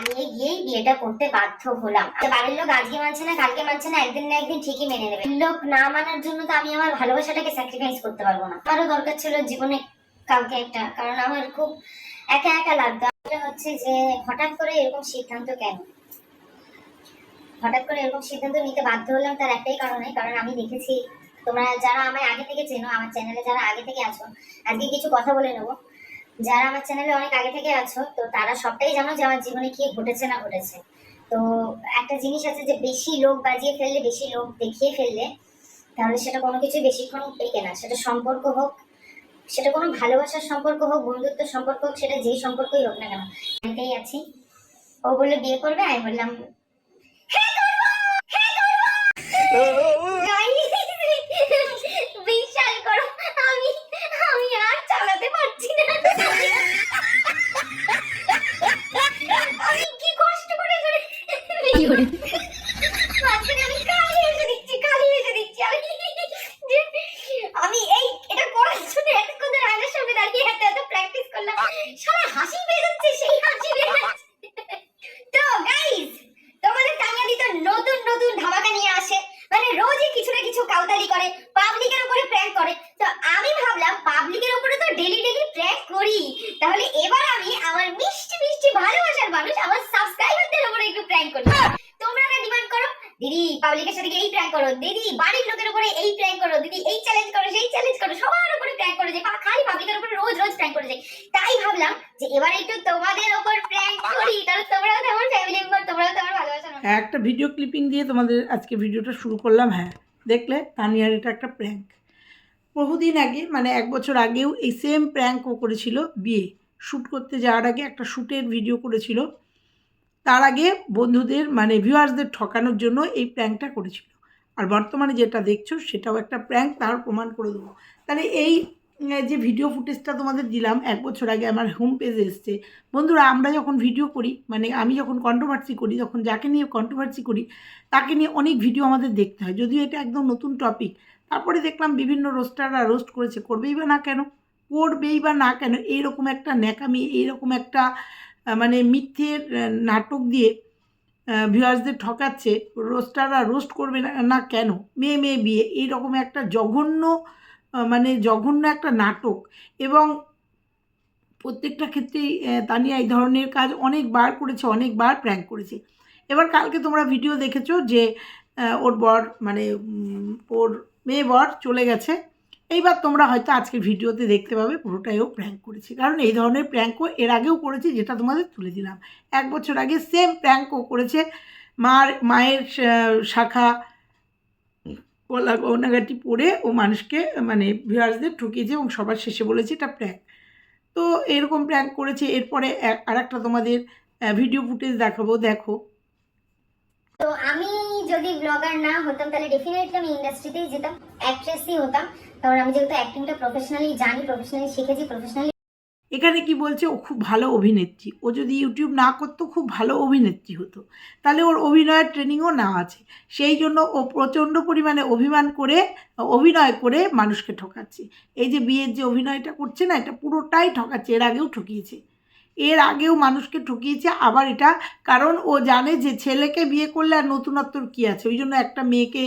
পালিয়ে গিয়েই বিয়েটা করতে বাধ্য হলাম। বাড়ির লোক আজকে মানছে না, কালকে মানছে না, একদিন না একদিন ঠিকই মেনে নেবে। লোক না মানার জন্য তো আমি আমার ভালোবাসাটাকে স্যাক্রিফাইস করতে পারব না। আমারও দরকার ছিল জীবনে কাউকে একটা, কারণ আমার খুব একা একা লাগতো। হচ্ছে যে হঠাৎ করে এরকম সিদ্ধান্ত কেন? হঠাৎ করে এরকম সিদ্ধান্ত নিতে বাধ্য হলাম তার একটাই কারণে কারণ আমি দেখেছি তোমরা যারা আমায় আগে থেকে চেনো, আমার চ্যানেলে যারা আগে থেকে আছো, আজকে কিছু কথা বলে নেব। যারা আমার চ্যানেলে অনেক আগে থেকে আছো, তো তারা সবটাই জানো যে আমার জীবনে কি ঘটেছে না ঘটেছে। তো একটা জিনিস আছে যে বেশি লোক বাজিয়ে ফেললে, বেশি লোক দেখিয়ে ফেললে, তাহলে সেটা কোনো কিছু বেশিক্ষণ টেকে না। সেটা সম্পর্ক হোক, সেটা কোনো ভালোবাসার সম্পর্ক হোক বন্ধুত্ব সম্পর্ক হোক, সেটা যেই সম্পর্কই হোক না কেন। এটাই আছি। ও বলল, বিয়ে করবে? আমি বললাম বিশাল Thank you. দিদি পাবলিকের সাথে এই প্র্যাঙ্ক করো। দিদি, বাড়ির লোকের উপরে এই প্র্যাঙ্ক করো। দিদি, এই চ্যালেঞ্জ করো, সেই চ্যালেঞ্জ করো। সবার উপরে প্র্যাঙ্ক করে যে খালি পাবলিকের উপরে রোজ রোজ প্র্যাঙ্ক করে যাই তাই ভাবলাম যে, এবার একটু তোমাদের উপর প্র্যাঙ্ক করি। তাহলে তোমরাও তো আমার ফ্যামিলি মেম্বার তোমরাও তো আমার। হ্যাঁ একটা ভিডিও ক্লিপিং দিয়ে তোমাদের আজকে ভিডিওটা শুরু করলাম হ্যাঁ। দেখলে, তানিয়ার এটা একটা প্র্যাঙ্ক বহুদিন আগে মানে এক বছর আগেও এই সেম প্র্যাঙ্ক ও করেছিল বিয়ে। শ্যুট করতে যাওয়ার আগে একটা শ্যুটের ভিডিও করেছিল। তার আগে বন্ধুদের মানে ভিউয়ার্সদের ঠকানোর জন্য এই প্র্যাঙ্কটা করেছিল। আর বর্তমানে যেটা দেখছ, সেটাও একটা প্র্যাঙ্ক তার প্রমাণ করে দেবো। তাহলে এই যে ভিডিও ফুটেজটা তোমাদের দিলাম, এক বছর আগে আমার হোম পেজে এসছে। বন্ধুরা, আমরা যখন ভিডিও করি মানে আমি যখন কন্ট্রোভার্সি করি, যখন যাকে নিয়ে কন্ট্রোভার্সি করি, তাকে নিয়ে অনেক ভিডিও আমাদের দেখতে হয়। যদিও এটা একদম নতুন টপিক তারপরে দেখলাম বিভিন্ন রোস্টাররা রোস্ট করেছে, করবেই বা না কেন? করবেই বা না কেন? এইরকম একটা ন্যাকামি, এইরকম একটা মানে মিথ্যের নাটক দিয়ে ভিউয়ার্সদের ঠকাচ্ছে রোস্টাররা রোস্ট করবে না না কেন? মেয়ে মেয়ে বিয়ে, এইরকম একটা জঘন্য মানে জঘন্য একটা নাটক। এবং প্রত্যেকটা ক্ষেত্রেই তানিয়া এই ধরনের কাজ অনেকবার করেছে, অনেকবার প্র্যাঙ্ক করেছে। এবার কালকে তোমরা ভিডিও দেখেছ যে ওর বর মানে ওর মেয়ে বর চলে গেছে। এইবার তোমরা হয়তো আজকের ভিডিওতে দেখতে পাবে পুরোটাই ও প্র্যাঙ্ক করেছে। কারণ এই ধরনের প্র্যাঙ্কও এর আগেও করেছে, যেটা তোমাদের তুলে দিলাম। এক বছর আগে সেম প্র্যাঙ্কও করেছে। মার, মায়ের শাখা, গলা গহনাগাটি পরে ও মানুষকে মানে ভিউয়ার্সদের ঠকিয়েছে এবং সবার শেষে বলেছে এটা প্র্যাঙ্ক তো এরকম প্র্যাঙ্ক করেছে। এরপরে আর একটা তোমাদের ভিডিও ফুটেজ দেখাবো। দেখো। তো আমি যদি ব্লগার না হতাম, তাহলে ডেফিনেটলি আমি ইন্ডাস্ট্রিতেই যেতাম। অ্যাক্ট্রেসই হতাম। কারণ আমি যেহেতু অ্যাক্টিংটা প্রফেশনালি জানি প্রফেশনালি শিখেছি প্রফেশনালি এখানে কি বলছে? ও খুব ভালো অভিনেত্রী। ও যদি ইউটিউব না করতো, খুব ভালো অভিনেত্রী হতো। তাহলে ওর অভিনয়ের ট্রেনিংও না আছে। সেই জন্য ও প্রচণ্ড পরিমাণে অভিমান করে, অভিনয় করে মানুষকে ঠকাচ্ছে। এই যে বিয়ের যে অভিনয়টা করছে না, এটা পুরোটাই ঠকাচ্ছে। এর আগেও ঠকিয়েছে। এর আগেও মানুষকে ঠকিয়েছে, আবার এটা কারণ ও জানে যে ছেলেকে বিয়ে করলে আর নতুনত্বর কী আছে। ওই জন্য একটা মেয়েকে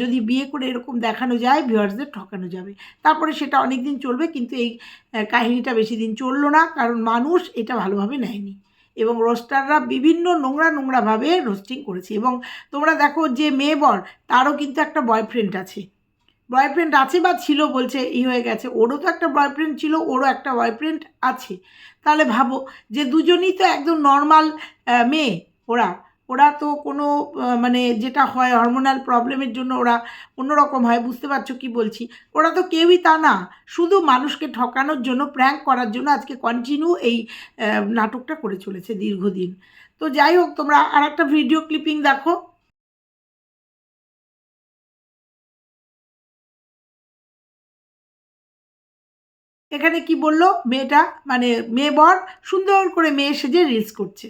যদি বিয়ে করে এরকম দেখানো যায়, ভিউয়ার্সদের ঠকানো যাবে। তারপরে সেটা অনেক দিন চলবে, কিন্তু এই কাহিনীটা বেশি দিন চলল না, কারণ মানুষ এটা ভালোভাবে নেয়নি। এবং রোস্টাররা বিভিন্ন নোংরা নোংরাভাবে রোস্টিং করেছে। এবং তোমরা দেখো যে মেয়ে বর, তারও কিন্তু একটা বয়ফ্রেন্ড আছে। বয়ফ্রেন্ড আছে বা ছিল বলছে, ই হয়ে গেছে। ওরও তো একটা বয়ফ্রেন্ড ছিল, ওরও একটা বয়ফ্রেন্ড আছে। তাহলে ভাবো যে দুজনই তো একদম নর্মাল মেয়ে ওরা। ওরা তো কোনো মানে যেটা হয় হরমোনাল প্রবলেমের জন্য ওরা অন্যরকম হয়, বুঝতে পারছ কি বলছি? ওরা তো কেউই তা না। শুধু মানুষকে ঠকানোর জন্য প্র্যাঙ্ক করার জন্য আজকে কন্টিনিউ এই নাটকটা করে চলেছে দীর্ঘদিন। তো যাই হোক, তোমরা আর একটা ভিডিও ক্লিপিং দেখো। এখানে কি বলল? মেয়েটা মানে মেয়ে বর, সুন্দর করে মেয়ে সেজে রিলস করছে।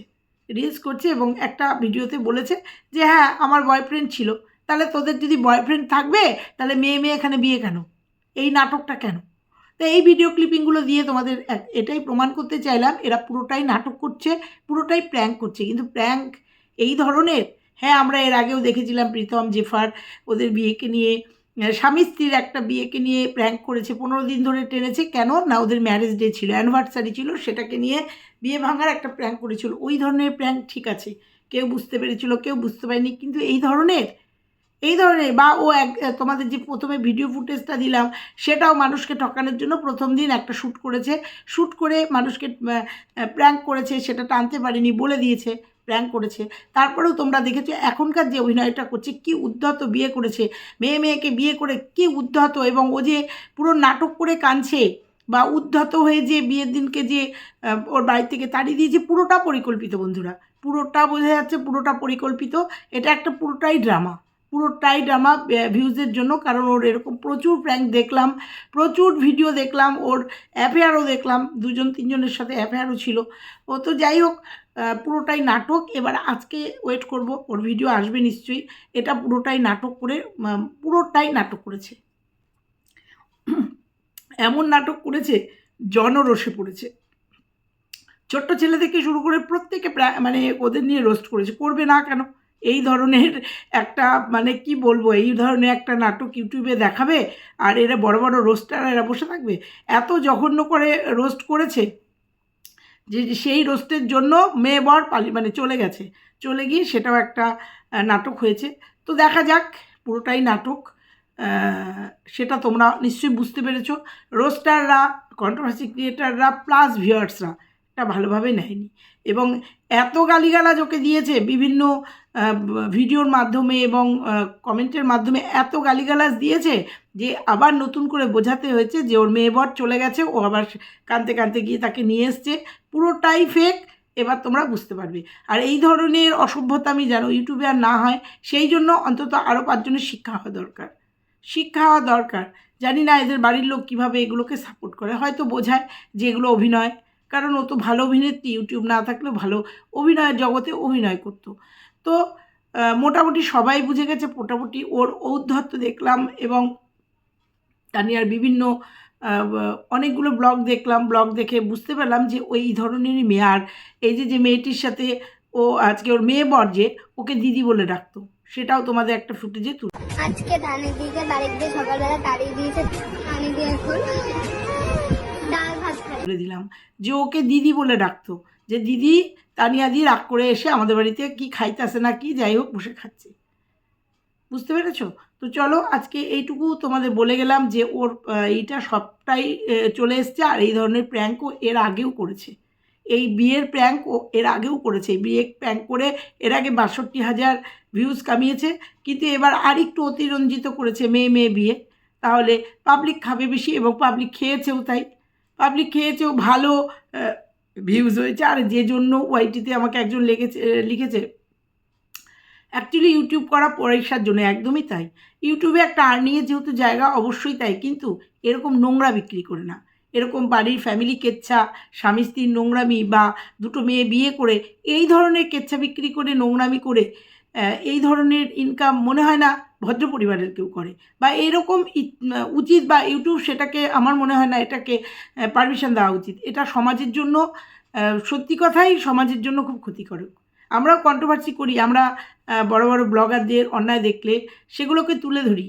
রিলস করছে এবং একটা ভিডিওতে বলেছে যে হ্যাঁ আমার বয়ফ্রেন্ড ছিল। তাহলে তোদের যদি বয়ফ্রেন্ড থাকবে, তাহলে মেয়ে মেয়ে এখানে বিয়ে কেন? এই নাটকটা কেন? তো এই ভিডিও ক্লিপিংগুলো দিয়ে তোমাদের এটাই প্রমাণ করতে চাইলাম। এরা পুরোটাই নাটক করছে, পুরোটাই প্র্যাঙ্ক করছে। কিন্তু প্র্যাঙ্ক এই ধরনের হ্যাঁ আমরা এর আগেও দেখেছিলাম প্রীতম, জেফার, ওদের বিয়েকে নিয়ে। স্বামী স্ত্রীর একটা বিয়েকে নিয়ে প্র্যাঙ্ক করেছে, পনেরো দিন ধরে টেনেছে। কেন? না, ওদের ম্যারেজ ডে ছিল অ্যানিভার্সারি ছিল, সেটাকে নিয়ে বিয়ে ভাঙার একটা প্র্যাঙ্ক করেছিল। ওই ধরনের প্র্যাঙ্ক ঠিক আছে, কেউ বুঝতে পেরেছিল, কেউ বুঝতে পারেনি, কিন্তু এই ধরনের এই ধরনের, বা ও এক, তোমাদের যে প্রথমে ভিডিও ফুটেজটা দিলাম, সেটাও মানুষকে ঠকানোর জন্য প্রথম দিন একটা শ্যুট করেছে। শ্যুট করে মানুষকে প্র্যাঙ্ক করেছে, সেটা টানতে পারেনি বলে দিয়েছে। প্র্যাঙ্ক করেছে। তারপরেও তোমরা দেখেছ এখনকার যে অভিনয়টা করছে, কি উদ্ধত বিয়ে করেছে। মেয়ে মেয়েকে বিয়ে করে কি উদ্ধত এবং ও যে পুরো নাটক করে কাঁদছে বা উদ্ধত হয়ে যে বিয়ের দিনকে যে ওর বাড়ি থেকে তাড়িয়ে দিয়েছে, পুরোটা পরিকল্পিত বন্ধুরা। পুরোটা বোঝা যাচ্ছে পুরোটা পরিকল্পিত। এটা একটা পুরোটাই ড্রামা পুরোটাই ড্রামা ভিউজের জন্য। কারণ ওর এরকম প্রচুর প্র্যাঙ্ক দেখলাম, প্রচুর ভিডিও দেখলাম, ওর অ্যাফেয়ারও দেখলাম, দুজন, তিনজনের সাথে অ্যাফেয়ারও ছিল। ও তো যাই হোক পুরোটাই নাটক। এবার আজকে ওয়েট করব, ওর ভিডিও আসবে নিশ্চয়ই। এটা পুরোটাই নাটক করে পুরোটাই নাটক করেছে। এমন নাটক করেছে জনরসে পড়েছে। ছোট্ট ছেলে থেকে শুরু করে প্রত্যেকে মানে ওদের নিয়ে রোস্ট করেছে। করবে না কেন? এই ধরনের একটা মানে কি বলব, এই ধরনের একটা নাটক ইউটিউবে দেখাবে আর এরা বড় বড় রোস্টার এরা বসে থাকবে। এত জঘন্য করে রোস্ট করেছে যে সেই রোস্টের জন্য মেয়ে বর পালি মানে চলে গেছে। চলে গিয়ে সেটাও একটা নাটক হয়েছে। তো দেখা যাক, পুরোটাই নাটক সেটা তোমরা নিশ্চয়ই বুঝতে পেরেছ। রোস্টাররা কন্ট্রোভার্সি ক্রিয়েটাররা প্লাস ভিউয়ার্সরা এটা ভালোভাবে নেয়নি। এবং এত গালিগালাজ ওকে দিয়েছে বিভিন্ন ভিডিওর মাধ্যমে এবং কমেন্টের মাধ্যমে এত গালিগালাজ দিয়েছে যে আবার নতুন করে বোঝাতে হয়েছে যে ওর মেয়ে বর চলে গেছে, ও আবার কানতে কানতে গিয়ে তাকে নিয়ে এসছে। পুরোটাই ফেক এবার তোমরা বুঝতে পারবে। আর এই ধরনের অসভ্যতা আমি জানো ইউটিউবে আর না হয়, সেই জন্য অন্তত আরও পাঁচজনের শিক্ষা হওয়া দরকার। শিক্ষা হওয়া দরকার। জানি না এদের বাড়ির লোক কীভাবে এগুলোকে সাপোর্ট করে। হয়তো বোঝায় যে এগুলো অভিনয়। কারণ ও তো ভালো অভিনেত্রী ইউটিউব না থাকলেও ভালো অভিনয়ের জগতে অভিনয় করতো। তো মোটামুটি সবাই বুঝে গেছে, মোটামুটি ওর ঔদ্ধত্য দেখলাম এবং তানিয়ার বিভিন্ন অনেকগুলো ব্লগ দেখলাম। ব্লগ দেখে বুঝতে পারলাম যে ওই ধরনেরই মেয়ে। আর এই যে যে মেয়েটির সাথে ও আজকে ওর মেয়ে বর যে, ওকে দিদি বলে ডাকতো। সেটাও তোমাদের একটা ফুটেজে তুলে আজকে ধানে দিকে বাড়িতে সকালবেলা তাড়িয়ে দিয়েছে। দিয়ে এখন তুলে দিলাম। যে ওকে দিদি বলে ডাকতো, যে দিদি তানিয়া দিয়ে রাগ করে এসে আমাদের বাড়িতে কি খাইতেছে না কি যাই হোক বসে খাচ্ছে। বুঝতে পেরেছ? তো চলো আজকে এইটুকু তোমাদের বলে গেলাম যে ওর এইটা সবটাই চলে এসছে আর এই ধরনের প্র্যাঙ্কও এর আগেও করেছে। এই বিয়ের প্র্যাঙ্ক ও এর আগেও করেছে। বিয়ে প্র্যাঙ্ক করে এর আগে বাষট্টি হাজার ভিউজ কামিয়েছে, কিন্তু এবার আর একটু অতিরঞ্জিত করেছে মেয়ে মেয়ে বিয়ে। তাহলে পাবলিক খাবে বেশি এবং পাবলিক খেয়েছেও তাই। পাবলিক খেয়েছেও ভালো ভিউজ হয়েছে। আর যে জন্য ওয়াইটিতে আমাকে একজন লেগেছে লিখেছে অ্যাকচুয়ালি ইউটিউব করা পয়সার জন্য একদমই তাই। ইউটিউবে একটা আর্নিংয়ের যেহেতু জায়গা, অবশ্যই তাই। কিন্তু এরকম নোংরা বিক্রি করে না। এরকম বাড়ির ফ্যামিলি কেচ্ছা, স্বামী স্ত্রীর নোংরামি বা দুটো মেয়ে বিয়ে করে এই ধরনের কেচ্ছা বিক্রি করে, নোংরামি করে এই ধরনের ইনকাম মনে হয় না ভদ্র পরিবারের কেউ করে। বা এরকম উচিত বা ইউটিউব সেটাকে আমার মনে হয় না এটাকে পারমিশন দেওয়া উচিত। এটা সমাজের জন্য সত্যি কথাই সমাজের জন্য খুব ক্ষতিকারক। আমরাও কন্ট্রোভার্সি করি, আমরা বড় বড় ব্লগারদের অন্যায় দেখলে সেগুলোকে তুলে ধরি।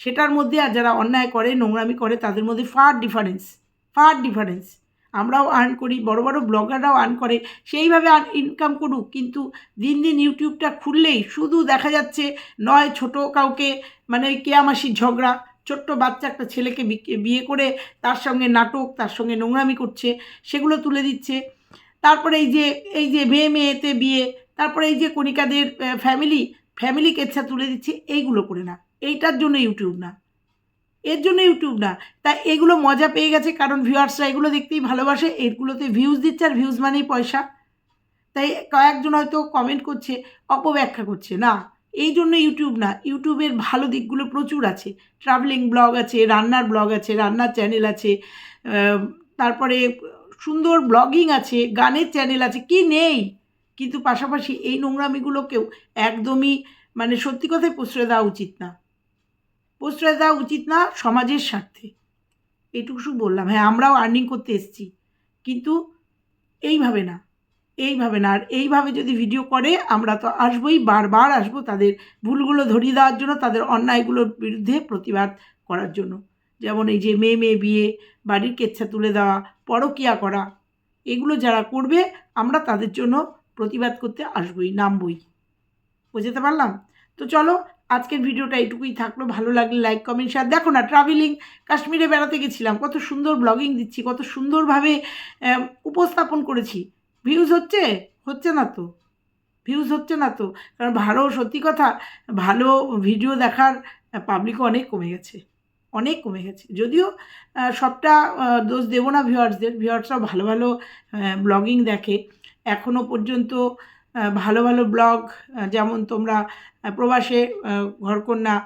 সেটার মধ্যে আর যারা অন্যায় করে, নোংরামি করে, তাদের মধ্যে ফার ডিফারেন্স ফার ডিফারেন্স আমরাও আর্ন করি, বড় বড় ব্লগাররাও আর্ন করে, সেইভাবে ইনকাম করুক, কিন্তু দিন দিন ইউটিউবটা খুললেই শুধু দেখা যাচ্ছে নয় ছোট কাউকে মানে কেয়ামাসির ঝগড়া, ছোট্ট বাচ্চা একটা ছেলেকে বিয়ে করে তার সঙ্গে নাটক, তার সঙ্গে নোংরামি করছে, সেগুলো তুলে দিচ্ছে। তারপরে এই যে এই যে মেয়ে মেয়েতে বিয়ে, তারপরে এই যে কণিকাদের ফ্যামিলি ফ্যামিলি কেচ্ছা তুলে দিচ্ছে, এইগুলো করে না। এইটার জন্য ইউটিউব না। এর জন্য ইউটিউব না। তা এগুলো মজা পেয়ে গেছে কারণ ভিউয়ার্সরা এগুলো দেখতেই ভালোবাসে, এগুলোতে ভিউজ দিচ্ছে আর ভিউজ মানেই পয়সা। তাই কয়েকজন হয়তো কমেন্ট করছে, অপব্যাখ্যা করছে, না, এই জন্য ইউটিউব না ইউটিউবের ভালো দিকগুলো প্রচুর আছে। ট্রাভেলিং ব্লগ আছে, রান্নার ব্লগ আছে, রান্নার চ্যানেল আছে তারপরে সুন্দর ব্লগিং আছে, গানের চ্যানেল আছে, কি নেই? কিন্তু পাশাপাশি এই নোংরামিগুলোকেও একদমই মানে সত্যি কথাই প্রশ্রয় দেওয়া উচিত না। প্রশ্রয় দেওয়া উচিত না সমাজের স্বার্থে। এটুকু বললাম। হ্যাঁ আমরাও আর্নিং করতে এসেছি। কিন্তু এইভাবে না এইভাবে না। আর এইভাবে যদি ভিডিও করে, আমরা তো আসবোই, বারবার আসব তাদের ভুলগুলো ধরিয়ে দেওয়ার জন্য, তাদের অন্যায়গুলোর বিরুদ্ধে প্রতিবাদ করার জন্য। যেমন এই যে মেয়ে মেয়ে বিয়ে, বাড়ির কেচ্ছা তুলে দেওয়া, পরকিয়া করা, এগুলো যারা করবে, আমরা তাদের জন্য প্রতিবাদ করতে আসবই, নামবই। বুঝতে পারলাম? তো চলো আজকের ভিডিওটা এইটুকুই থাকল। ভালো লাগলে লাইক কমেন্ট শেয়ার দেখো না ট্রাভেলিং কাশ্মীরে বেড়াতে গেছিলাম, কত সুন্দর ব্লগিং দিচ্ছি, কত সুন্দরভাবে উপস্থাপন করেছি। ভিউজ হচ্ছে? হচ্ছে না তো। ভিউজ হচ্ছে না তো। কারণ ভালো, সত্যি কথা, ভালো ভিডিও দেখার পাবলিকও অনেক কমে গেছে। অনেক কমে গেছে। যদিও সবটা দোষ দেবো না ভিউয়ার্সদের ভিউয়ার্সরাও ভালো ভালো ব্লগিং দেখে। এখনও পর্যন্ত ভালো ভালো ব্লগ যেমন তোমরা প্রবাসে ঘরকন্যা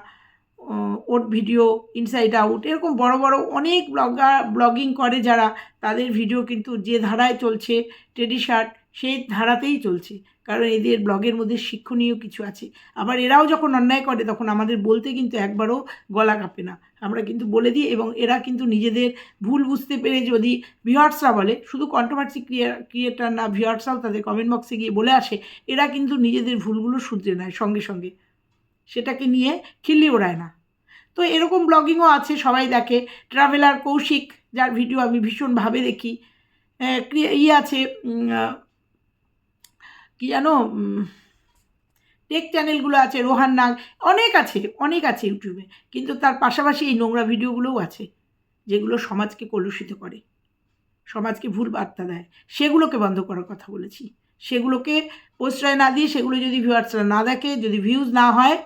ওর ওট ভিডিও, ইনসাইড আউট, এরকম বড় বড় অনেক ব্লগার, ব্লগিং করে যারা, তাদের ভিডিও কিন্তু যে ধারায় চলছে, টেডি শার্ট সেই ধারাতেই চলছে। কারণ এদের ব্লগের মধ্যে শিক্ষণীয় কিছু আছে। আবার এরাও যখন অন্যায় করে, তখন আমাদের বলতে কিন্তু একবারও গলা কাঁপে না। আমরা কিন্তু বলে দিই এবং এরা কিন্তু নিজেদের ভুল বুঝতে পেরে যদি ভিউয়ার্সরা বলে, শুধু কন্ট্রোভার্সি ক্রিয়েটার না, ভিউয়ার্সরাও তাদের কমেন্ট বক্সে গিয়ে বলে আসে, এরা কিন্তু নিজেদের ভুলগুলো শুধরে নেয় সঙ্গে সঙ্গে। সেটাকে নিয়ে খিল্লি ওড়ায় না। তো এরকম ব্লগিংও আছে, সবাই দেখে। ট্রাভেলার কৌশিক, যার ভিডিও আমি ভীষণভাবে দেখি। ইয়ে আছে কি জানো টেক চ্যানেলগুলো আছে, রোহান নাগ, অনেক আছে অনেক আছে ইউটিউবে কিন্তু তার পাশাপাশি এই নোংরা ভিডিওগুলোও আছে, যেগুলো সমাজকে কলুষিত করে, সমাজকে ভুল বার্তা দেয়। সেগুলোকে বন্ধ করার কথা বলেছি। সেগুলোকে প্রশ্রয় না দিয়ে, সেগুলো যদি ভিউয়ার্সরা না দেখে, যদি ভিউজ না হয়,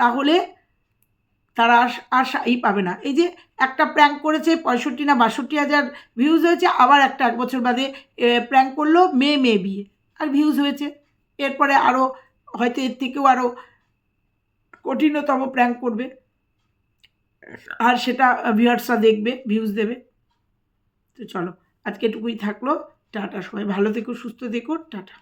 তাহলে তারা আর এই পাবে না। এই যে একটা প্র্যাঙ্ক করেছে, পঁয়ষট্টি না বাষট্টি হাজার ভিউজ হয়েছে, আবার একটা এক বছর বাদে প্র্যাঙ্ক করল মেয়ে মেয়ে বিয়ে। আর ভিউজ হয়েছে। এরপরে আরও হয়তো এর থেকেও আরও কঠিনতম প্র্যাঙ্ক করবে। আর সেটা ভিউয়ার্সরা দেখবে ভিউজ দেবে। তো চলো, আজকে এটুকুই থাকল। টাটা, সবাই ভালো থেকো, সুস্থ থেকো। টাটা।